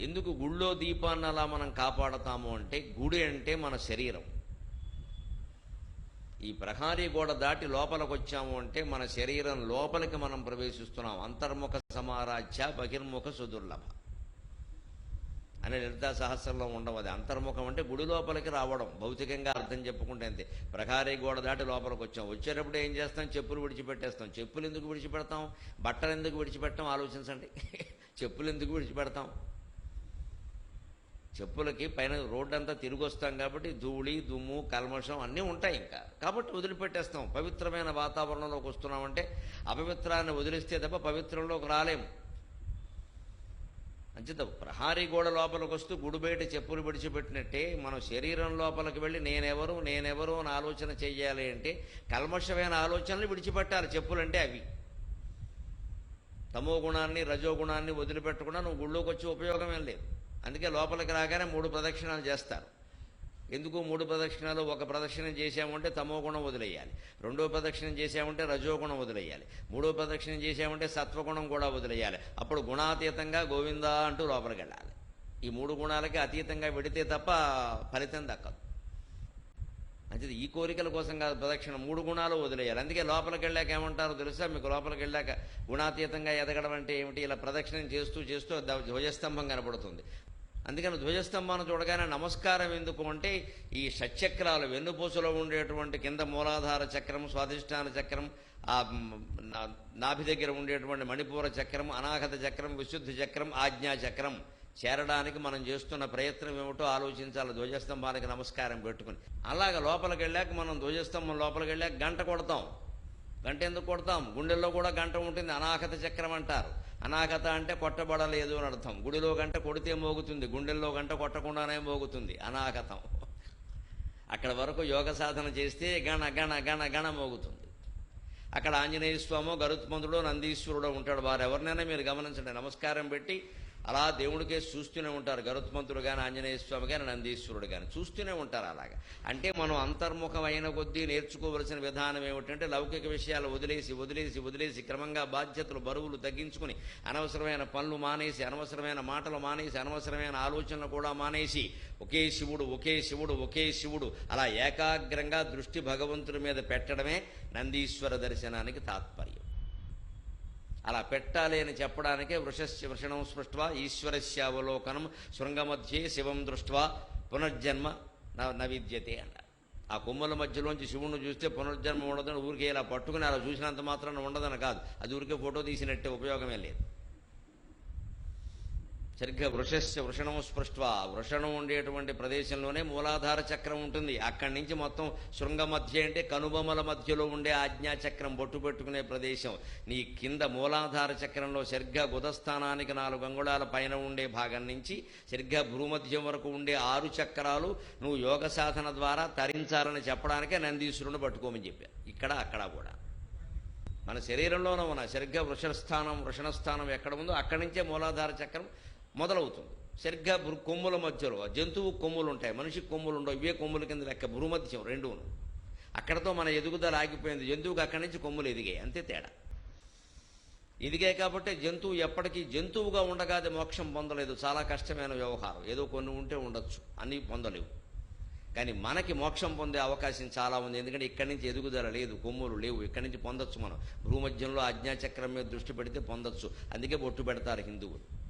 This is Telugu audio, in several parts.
ఎందుకు గుళ్ళో దీపాన్ని అలా మనం కాపాడతాము అంటే గుడి అంటే మన శరీరం. ఈ ప్రహారీ గోడ దాటి లోపలికి వచ్చాము అంటే మన శరీరం లోపలికి మనం ప్రవేశిస్తున్నాం. అంతర్ముఖ సమారాధ్య బహిర్ముఖ సుదుర్లభ. అనే లలితా సహస్రంలో ఉండవది అంతర్ముఖం అంటే గుడి లోపలికి రావడం. భౌతికంగా అర్థం చెప్పుకుంటే అంతే. ప్రహారీ గోడ దాటి లోపలికి వచ్చాం. వచ్చేటప్పుడు ఏం చేస్తాం? చెప్పులు విడిచిపెట్టేస్తాం. చెప్పులు ఎందుకు విడిచిపెడతాం? బట్టలు ఎందుకు విడిచిపెట్టాం? ఆలోచించండి. చెప్పులు ఎందుకు విడిచిపెడతాం? చెప్పులకి పైన రోడ్డు అంతా తిరిగి వస్తాం కాబట్టి ధూళి దుమ్ము కల్మషం అన్నీ ఉంటాయి ఇంకా. కాబట్టి వదిలిపెట్టేస్తాం. పవిత్రమైన వాతావరణంలోకి వస్తున్నామంటే అపవిత్రాన్ని వదిలిస్తే తప్ప పవిత్రంలోకి రాలేము. అంచేత ప్రహారీ గోడ లోపలికి వస్తూ గుడి బయట చెప్పులు విడిచిపెట్టినట్టే మనం శరీరం లోపలికి వెళ్ళి నేనెవరు నేనెవరు అని ఆలోచన చెయ్యాలి అంటే కల్మషమైన ఆలోచనలు విడిచిపెట్టాలి చెప్పులంటే అవి. తమో గుణాన్ని రజో గుణాన్ని వదిలిపెట్టకుండా నువ్వు గుళ్ళోకి వచ్చి ఉపయోగం ఏం లేదు. అందుకే లోపలికి రాగానే మూడు ప్రదక్షిణాలు చేస్తారు. ఎందుకు మూడు ప్రదక్షిణాలు? ఒక ప్రదక్షిణం చేసామంటే తమో గుణం వదిలేయాలి. రెండో ప్రదక్షిణం చేసామంటే రజోగుణం వదిలేయాలి. మూడో ప్రదక్షిణం చేసామంటే సత్వగుణం కూడా వదిలేయాలి. అప్పుడు గుణాతీతంగా గోవిందా అంటూ లోపలికి వెళ్ళాలి. ఈ మూడు గుణాలకి అతీతంగా పెడితే తప్ప ఫలితం దక్కదు. అంటే ఈ కోరికల కోసం కాదు ప్రదక్షిణ మూడు గుణాలు వదిలేయాలి. అందుకే లోపలికి వెళ్ళాక ఏమంటారో తెలుసా? మీకు లోపలికి వెళ్ళాక గుణాతీతంగా ఎదగడం అంటే ఏమిటి? ఇలా ప్రదక్షిణం చేస్తూ చేస్తూ ధ్వజస్తంభం కనపడుతుంది. అందుకని ధ్వజస్తంభాన్ని చూడగానే నమస్కారం ఎందుకు అంటే ఈ షట్చక్రాలు వెన్నుపూసలో ఉండేటువంటి కింద మూలాధార చక్రం స్వాధిష్టాన చక్రం ఆ నా- నాభి దగ్గర ఉండేటువంటి మణిపూర చక్రం అనాహత చక్రం విశుద్ధి చక్రం ఆజ్ఞా చక్రం చేరడానికి మనం చేస్తున్న ప్రయత్నం ఏమిటో ఆలోచించాలి. ధ్వజస్తంభానికి నమస్కారం పెట్టుకుని. అలాగ లోపలికి వెళ్ళాక మనం ధ్వజస్తంభం లోపలికి వెళ్ళాక గంట కొడతాం. గంట ఎందుకు కొడతాం? గుండెల్లో కూడా గంట ఉంటుంది. అనాహత చక్రం అంటారు అనాఘత అంటే కొట్టబడలేదు అని అర్థం. గుడిలో గంట కొడితే మోగుతుంది గుండెల్లో గంట కొట్టకుండానే మోగుతుంది అనాఘతం అక్కడ వరకు యోగ సాధన చేస్తే గణ గణ గణ గణ మోగుతుంది. అక్కడ ఆంజనేయ స్వామో గరుత్మంతుడో నందీశ్వరుడో ఉంటాడు. వారు ఎవరినైనా మీరు గమనించండి. నమస్కారం పెట్టి అలా దేవుడికే చూస్తూనే ఉంటారు గరుత్మంతుడు కానీ ఆంజనేయ స్వామి కానీ నందీశ్వరుడు కానీ చూస్తూనే ఉంటారు అలాగా. అంటే మనం అంతర్ముఖమైన కొద్దీ నేర్చుకోవలసిన విధానం ఏమిటంటే లౌకిక విషయాలు వదిలేసి వదిలేసి వదిలేసి క్రమంగా బాధ్యతలు బరువులు తగ్గించుకుని అనవసరమైన పనులు మానేసి అనవసరమైన మాటలు మానేసి అనవసరమైన ఆలోచనలు కూడా మానేసి ఒకే శివుడు ఒకే శివుడు ఒకే శివుడు అలా ఏకాగ్రంగా దృష్టి భగవంతుడి మీద పెట్టడమే నందీశ్వర దర్శనానికి తాత్పర్యం. అలా పెట్టాలి అని చెప్పడానికే వృషస్ వృషణం స్పృష్ట్వా ఈశ్వరస్యావలోకనం శృంగమధ్యే శివం దృష్ట్వా పునర్జన్మ న- నవిద్యతే అన్నారు ఆ కొమ్మల మధ్యలోంచి శివుణ్ణి చూస్తే పునర్జన్మ ఉండదని ఊరికే ఇలా పట్టుకుని అలా చూసినంత మాత్రాన ఉండదని కాదు. అది ఊరికే ఫోటో తీసినట్టే ఉపయోగమే లేదు. సరిగ్గా వృషస్య వృషణం స్పృష్ట్వా. వృషణం ఉండేటువంటి ప్రదేశంలోనే మూలాధార చక్రం ఉంటుంది. అక్కడి నుంచి మొత్తం శృంగ మధ్య అంటే కనుబొమల మధ్యలో ఉండే ఆజ్ఞా చక్రం బొట్టు పెట్టుకునే ప్రదేశం. నీ కింద మూలాధార చక్రంలో సరిగ్గా గుదస్థానానికి నాలుగు అంగుళాల పైన ఉండే భాగం నుంచి సరిగ్గా భూమధ్యం వరకు ఉండే ఆరు చక్రాలు నువ్వు యోగ సాధన ద్వారా తరించాలని చెప్పడానికే నందీశ్వరుని పట్టుకోమని చెప్పాను ఇక్కడ అక్కడ కూడా. మన శరీరంలోనే ఉన్న. సరిగ్గా వృషస్థానం వృషణస్థానం ఎక్కడ ఉందో అక్కడి నుంచే మూలాధార చక్రం మొదలవుతుంది. సరిగ్గా కొమ్ముల మధ్యలో జంతువు కొమ్ములు ఉంటాయి మనిషికి కొమ్ములు ఉండవు ఇవే కొమ్ముల కింద లెక్క భూమధ్యం రెండును. అక్కడతో మన ఎదుగుదల ఆగిపోయింది జంతువుకి అక్కడి నుంచి కొమ్ములు ఎదిగాయి అంతే తేడా. ఎదిగాయి కాబట్టి జంతువు ఎప్పటికీ జంతువుగా ఉండగా అది మోక్షం పొందలేదు చాలా కష్టమైన వ్యవహారం. ఏదో కొన్ని ఉంటే ఉండొచ్చు అన్నీ పొందలేవు. కానీ మనకి మోక్షం పొందే అవకాశం చాలా ఉంది ఎందుకంటే ఇక్కడి నుంచి ఎదుగుదల లేదు కొమ్ములు లేవు ఇక్కడి నుంచి పొందొచ్చు మనం. భూమధ్యంలో ఆజ్ఞాచక్రం మీద దృష్టి పెడితే పొందొచ్చు అందుకే బొట్టు పెడతారు హిందువులు.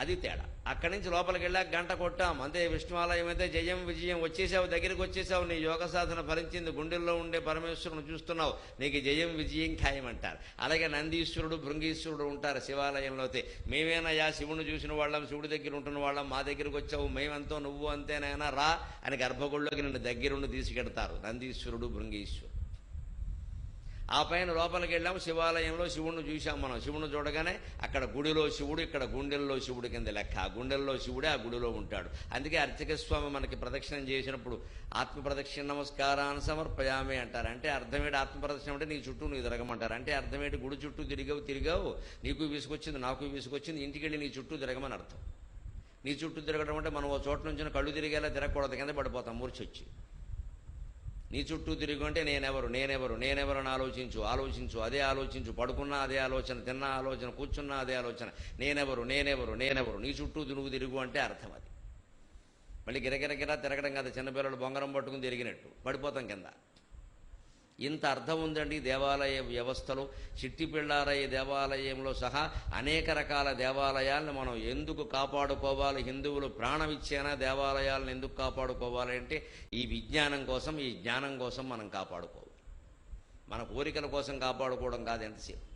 అది తేడా. అక్కడి నుంచి లోపలికి వెళ్ళాక గంట కొట్టాం. అంతే విష్ణువాలయం అయితే జయం విజయం వచ్చేసావు దగ్గరికి వచ్చేసావు నీ యోగ సాధన ఫలించింది గుండెల్లో ఉండే పరమేశ్వరుని చూస్తున్నావు నీకు జయం విజయం ఖాయం అంటారు అలాగే నందీశ్వరుడు భృంగీశ్వరుడు ఉంటారు శివాలయంలో అయితే. మేమేనయ్యా శివుని చూసిన వాళ్ళం శివుడి దగ్గర ఉంటున్న వాళ్ళం మా దగ్గరికి వచ్చావు మేమంతా నువ్వు అంతేనైనా రా అని గర్భగుడిలోకి నిన్ను దగ్గరుండి తీసుకెడతారు నందీశ్వరుడు భృంగీశ్వరుడు. ఆ పైన లోపలికి వెళ్ళాము శివాలయంలో శివుణ్ణి చూశాం మనం. శివుని చూడగానే అక్కడ గుడిలో శివుడు ఇక్కడ గుండెల్లో శివుడి కింద లెక్క. ఆ గుండెల్లో శివుడే ఆ గుడిలో ఉంటాడు. అందుకే అర్చక స్వామి మనకి ప్రదక్షిణం చేసినప్పుడు ఆత్మ ప్రదక్షిణ నమస్కారాన్ని సమర్పయామి అంటారు. అంటే అర్థమేంటి ఆత్మ అంటే నీ చుట్టూ నువ్వు తిరగమంటారు. అంటే అర్థమేటి గుడి చుట్టూ తిరిగావు తిరిగావు. నీకు విసుకొచ్చింది నాకు విసుకొచ్చింది ఇంటికి వెళ్ళి నీ చుట్టూ తిరగమని అర్థం. నీ చుట్టూ తిరగడం అంటే మనం ఓ చోట నుంచి కళ్ళు తిరిగేలా తిరగకూడదు కింద పడిపోతాం మూర్చొచ్చి నీ చుట్టూ తిరిగి నేనెవరు నేనెవరు నేనెవరు అని ఆలోచించు ఆలోచించు అదే ఆలోచించు పడుకున్నా అదే ఆలోచన తిన్నా ఆలోచన కూర్చున్నా అదే ఆలోచన నేనెవరు నేనెవరు నేనెవరు నీ చుట్టూ నువ్వు తిరుగు అంటే అర్థం అది. మళ్ళీ గిరగిరగిరా తిరగడం కదా చిన్నపిల్లలు బొంగరం పట్టుకుని తిరిగినట్టు పడిపోతాం కింద. ఇంత అర్థం ఉందండి దేవాలయ వ్యవస్థలో. చిట్టిపిళ్ళారయ్య దేవాలయంలో సహా అనేక రకాల దేవాలయాలను మనం ఎందుకు కాపాడుకోవాలి? హిందువులు ప్రాణం ఇచ్చేనా దేవాలయాలను ఎందుకు కాపాడుకోవాలి అంటే ఈ విజ్ఞానం కోసం ఈ జ్ఞానం కోసం మనం కాపాడుకోవాలి. మన కోరికల కోసం కాపాడుకోవడం కాదు ఎంతసేపు.